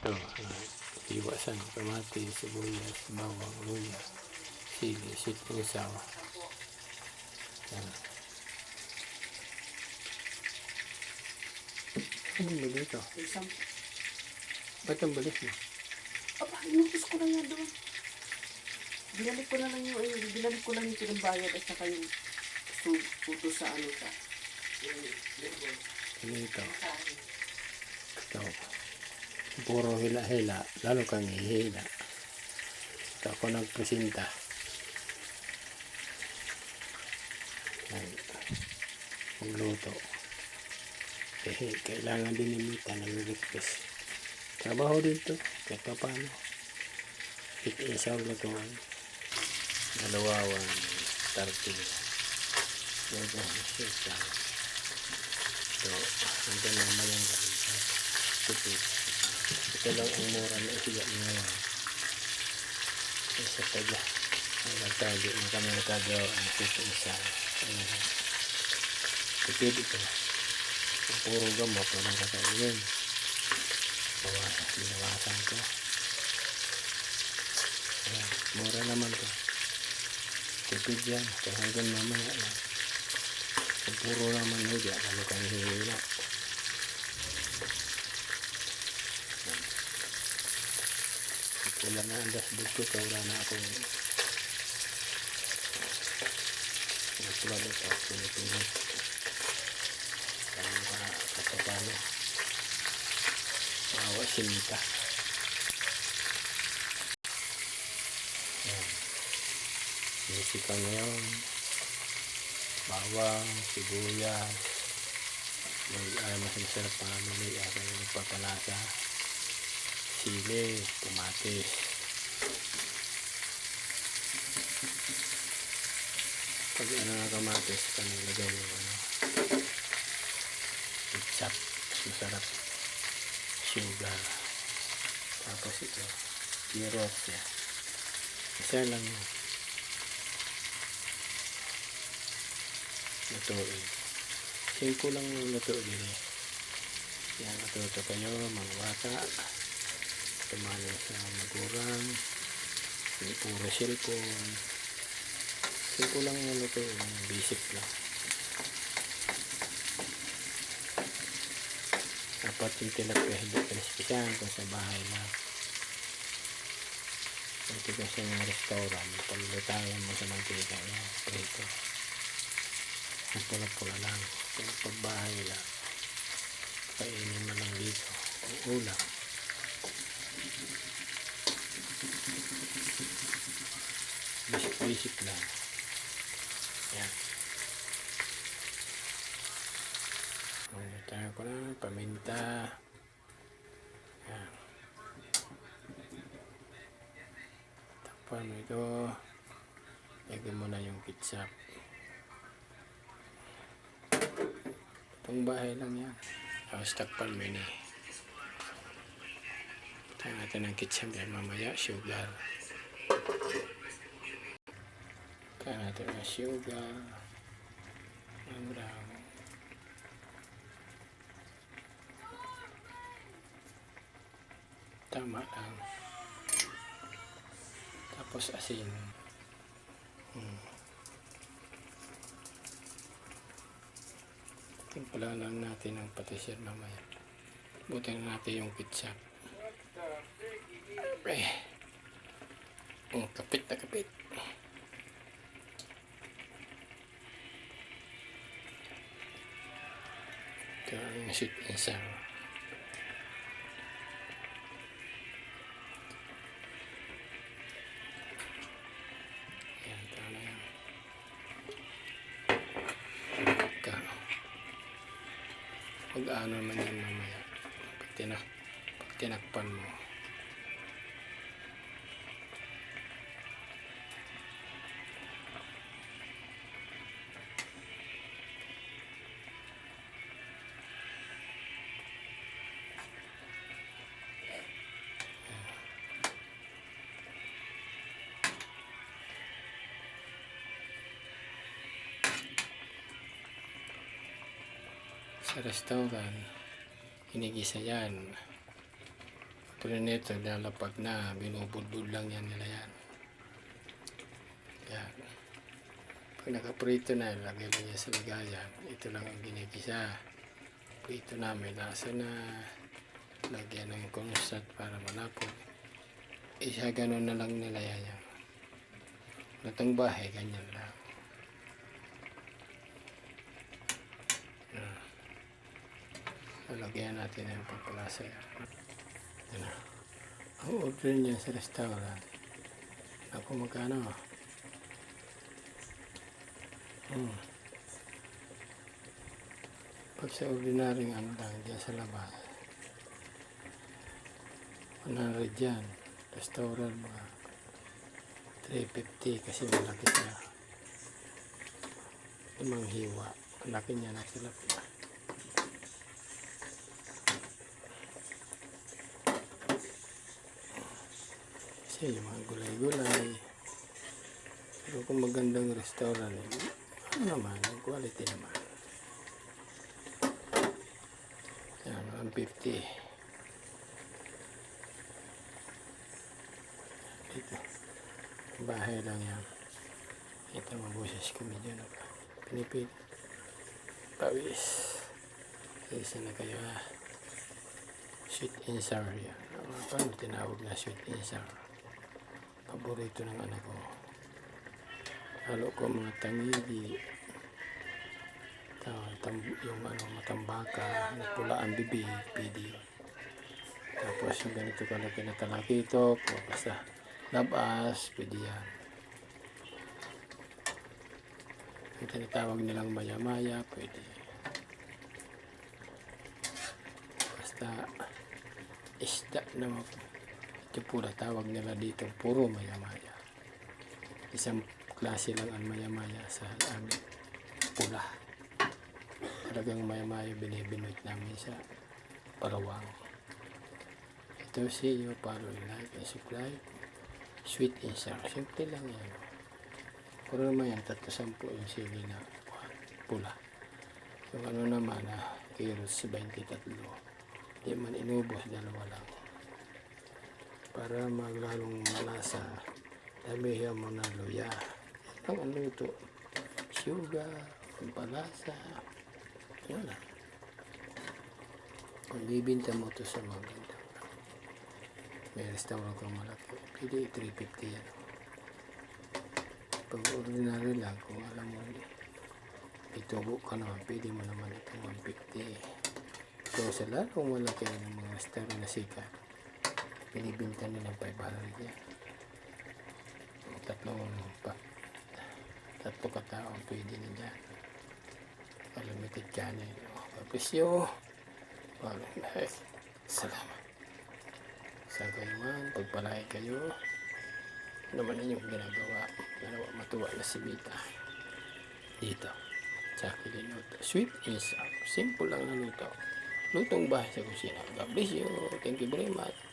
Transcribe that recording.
Ito, uh, iwasan, kamatis, sibuyas, bawang, luya, sili, sitong sawa. Yan. Ano ba dito? Isang, Ba't ang balik mo? aba, inubos ko na yan doon. Binalik ko na lang yung, eh, binalik ko lang yung pinambayad at saka yung puto sa ano label. Ano ito? Akin. Ito. Puro hila-hila. Lalo kang hihila. Ito ako nagpresinta. Magluto. Eh, kailangan din ni Mita nag-request. Trabaho dito. Kahit pa paano. Hit isaw lutuan. Dalawawan. Tartil. Yoga. Sisa. Ito. Hanggang mamayang galing tipid. Ito lang ang mura na niya ngayon. Isa taga. Ang nagtago na kami nakagawa ang sito isa. Tipid ito. Ang puro gamot walang kakainin. Bawasan, binawasan ko. Ayan. Mura naman to. Tipid yan. Kaya hanggang mamaya lang. Ang puro naman higa. Lalo kang hihila. Wala na ang dashboard ko kaya wala na akong nagplano pa ako pinipinit parang mga katapano mawa simita yan sinisika ngayon bawang sibuyas may ay mas masarap pa mamili ako nagpapalasa sili, kamatis. Pag ano na kamatis, panilagay yung ano, ketchup, mas masarap, sugar, tapos ito, kirot ya. Isa lang yun. Lutuin. Singko lang yung luto din eh. Yan, natuto kayo, mga bata tumalo sa magurang hindi puro cellphone. Simple lang yung luto yung basic lang. Dapat yung tilapia hindi pinaspisan kung sa bahay lang pwede ka sa mga restaurant palulutayan mo sa mantika yan prito. Ang pula-pula lang. Kung pagbahay lang kainin mo lang dito. Ulam basic lang. Yan Pagkita ko na paminta. Yan takpan mo ito. Lagyan mo na yung ketchup itong bahay lang yan. Tapos takpan mo ini tayo natin ang ketchup yan mamaya sugar ang sugar ang brown tama lang. Tapos asin. Hmm. timpala lang natin ang patisir mamaya. Butin natin yung ketchup. Eh oh, kapit na kapit ito ang sweet and sour Yan, tama yan. Ka. Pag-ano naman yan mamaya. Pag, tinak pag tinakpan mo. Sa restaurant, hinigisa yan. Pero nito, lalapag na, binubudbud lang yan nila yan. Yan. Pag nakaprito na, lagay lang niya sa lagayan. Ito lang ang ginigisa. Prito na, may lasa na. Lagyan ng constant para malapot. Isa ganun na lang nila yan. yan. Natang bahay, ganyan lang. Lalagyan natin ng pagpalasa yan. Na. Ang order niya sa restaurant. Ako magkano? Hmm. Pag sa ordinaryong ano lang, dyan sa labas. 100 yan. Restaurant mga 350 kasi malaki siya. Limang hiwa. Ang laki niya na tilapia. Kasi yung mga gulay-gulay. Pero kung magandang restaurant, eh, ano naman, quality naman. Yan, 150. Dito. Bahay lang yan. Ito maboses kami dyan. Pinipit. Pawis. Isa na kayo ha. Sweet and sour yan. Ano, Paano tinawag na sweet and sour? Paborito ng anak ko. Halo ko mga tangigi. Yung ano, matambaka, yung pula ang bibig, pwede yun. Tapos yung ganito kalaki na talakito, po, basta labas, pwede yan. Yung tinatawag nilang maya-maya, pwede. Basta isda na mag- ito pula tawag nila dito, puro maya-maya. Isang klase lang ang maya-maya sa amin. Pula. Talagang maya-maya binibinot namin sa parawang. Ito si you follow like and subscribe. Sweet sour. Simple lang yan. Puro naman yan, tatlo sampu yung sili na pula. Yung ano naman, ah, kilos 23. Di man inubos, dalawa lang. Para maglalong malasa, damihan mo na luya. Ang luto. Sugar, pampalasa. Yan lang. Kung bibinta mo to sa mga ganito. May restaurant kang malaki. Pwede 350 yan. Pag ordinary lang, kung alam mo, itubo ka naman, pwede mo naman itong 150. So sa lalong malaki ng mga restaurant na sikat, binibinta nilang 500 yan. Tatlong pa, tatlo katao pwede na dyan. Unlimited kanin. Kapesyo. Walang lahat. Salamat. Sa kayo man, pagpalay kayo. Ano man inyong ginagawa. Ganawa matuwa na si Vita. Dito. Sa akin luto. Sweet sour. Simple lang na luto. Lutong bahay sa kusina. God bless you. Thank you very much.